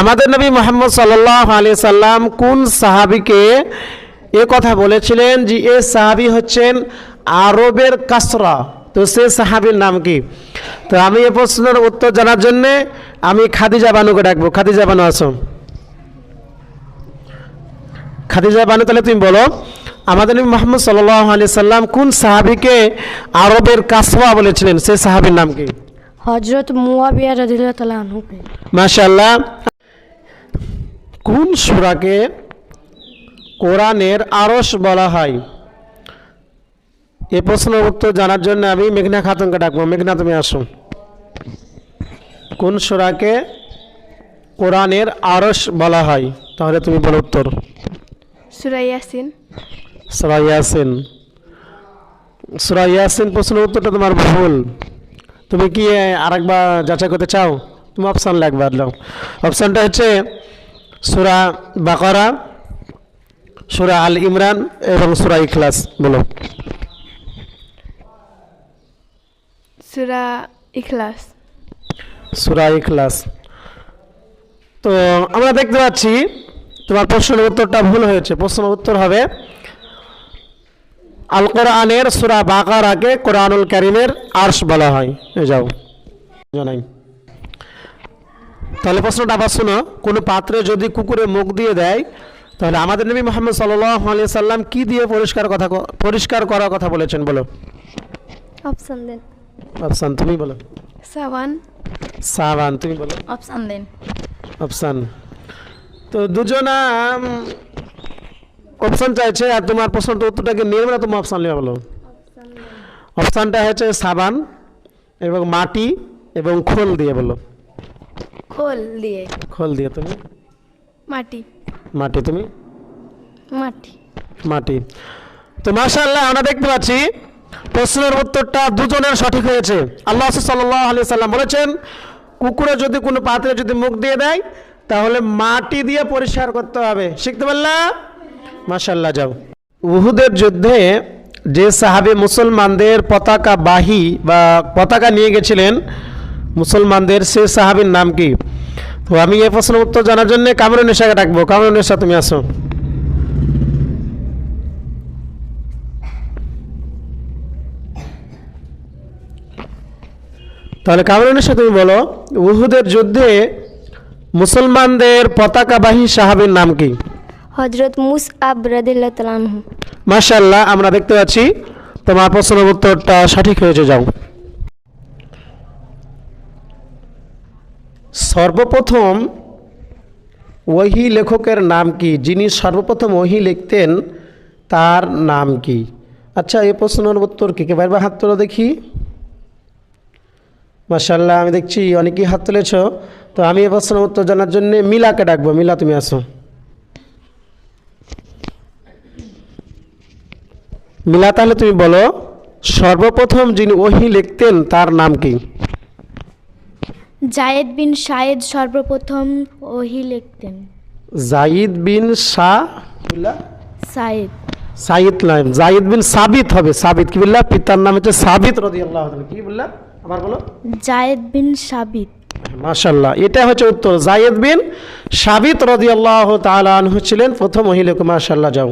আমাদের নবী মোহাম্মদ সাল্লাহ আলি সাল্লাম কোন সাহাবিকে এ কথা বলেছিলেন যে এ সাহাবি হচ্ছেন আরবের কাসরা। তো সে সাহাবির নাম কি? তো আমি এ প্রশ্নের উত্তর জানার জন্যে আমি খাদিজা বানুকে ডাকবো। খাদিজা বানু আসো। খাদিজা বানু তাহলে তুমি বলো আমাদের নবী মোহাম্মদ সাল্লাহ আলি সাল্লাম কোন সাহাবিকে আরবের কাসওয়া বলেছিলেন? সে সাহাবির নাম কি? হজরত মুয়াবিয়া রাদিল্লাহ তালা আনহুকে। মাশাল্লাহ কোন সূরাকে কোরআনের আরশ বলা হয়? এ প্রশ্নের উত্তর জানার জন্য আমি মেঘনা খাতুনকে ডাকবো। মেঘনা তুমি আসো। কোন সূরাকে কোরআনের আরশ বলা হয়? তাহলে তুমি বলো উত্তর। সুরা ইয়াসিন। সুরা ইয়াসিন। প্রশ্নের উত্তরটা তোমার ভুল। তুমি কি আরেকবার যাচাই করতে চাও? তুমি অপশান লাগবে অপশানটা হচ্ছে সুরা বাকরা সুরা আল ইমরান এবং সুরা ইখলাস বলো। সুরা ইখলাস। সুরা ইখলাস। তো আমরা দেখতে পাচ্ছি তোমার প্রশ্নের উত্তরটা ভুল হয়েছে। প্রশ্নের উত্তর হবে আল কোরআনের সুরা বাকারাকে কোরআনুল করিমের আর্শ বলা হয়। যাও জানাই। তাহলে প্রশ্নটা আবার শোনো। কোনো পাত্রে যদি কুকুরে মুখ দিয়ে দেয় তাহলে আমাদের নবী মোহাম্মদ সাল্লাহ আলিয়া সাল্লাম কি দিয়ে পরিষ্কার কথা পরিষ্কার করার কথা বলেছেন বলো। অপশন দেন। অপশান তুমি বলো। সাওয়ান সাবান তুমি বলো। অপশন দেন। অপশান তো দুজনা অপশান চাইছে আর তোমার প্রশ্নটা উত্তরটাকে নিয়ে না তুমি অপশান নেওয়া বলো অপশানটা হচ্ছে সাবান এবং মাটি এবং খোল দিয়ে বলো। খোল দিয়ে। খোল দিয়ে তুমি? মাটি। মাটি তুমি? মাটি। মাটি। তো মাশাআল্লাহ আমরা দেখতে পাচ্ছি প্রশ্নের উত্তরটা দুজনের সঠিক হয়েছে। আল্লাহ সাল্লাহ আলি সাল্লাম বলেছেন কুকুরে যদি কোনো পাত্রে যদি মুখ দিয়ে দেয় তাহলে মাটি দিয়ে পরিষ্কার করতে হবে। শিখতে পারলা? মাশাল্লাহ যাও। উহুদের যুদ্ধে যে সাহাবি মুসলমানদের পতাকা বাহী বা পতাকা নিয়ে গেছিলেন মুসলমানদের সে সাহাবির নাম কি? তো আমি এই প্রশ্নের উত্তর জানার জন্য কামরুন্নেশাকে ডাকবো। কামরুন্নেশা তুমি আসো। তাহলে কামরুনের সাথে তুমি বলো উহুদের যুদ্ধে মুসলমানদের পতাকাবাহী সাহাবীর নাম কি? হজরত মুস আব রাদিল্লাহ মাশাল্লাহ আমরা দেখতে পাচ্ছি। তোমার প্রশ্নের উত্তরটা সঠিক হয়েছে যাও। সর্বপ্রথম ওহি লেখকের নাম কি? যিনি সর্বপ্রথম ওহি লিখতেন, তার নাম কি? আচ্ছা এই প্রশ্নের উত্তর কি কে? পারবে হাত তোলো দেখি। মাশাল্লাহ আমি দেখছি অনেকেই হাত তুলেছ। তো আমি এই প্রশ্নের উত্তর জানার জন্য মিলাকে ডাকবো। মিলা, তুমি আসো। মিলা, তাহলে তুমি বলো, সর্বপ্রথম যিনি ওহি লিখতেন, তার নাম কি? জায়েদ বিন শায়েদ সর্বপ্রথম ওহি লিখতেন। জাইদ বিন শাহ শায়েদ সাইদ নয় জাইদ বিন সাবিত হবে সাবিত কি বললা পিতার নাম হচ্ছে সাবিত। রদি আল্লাহ কি বললা আবার বলো। জায়েদ বিন সাবিত। মাশাল্লাহ এটা হচ্ছে উত্তর। জায়েদ বিন সাবিত রদি আল্লাহ তালা ছিলেন প্রথম মহিলাকে মাশাল্লাহ যাও।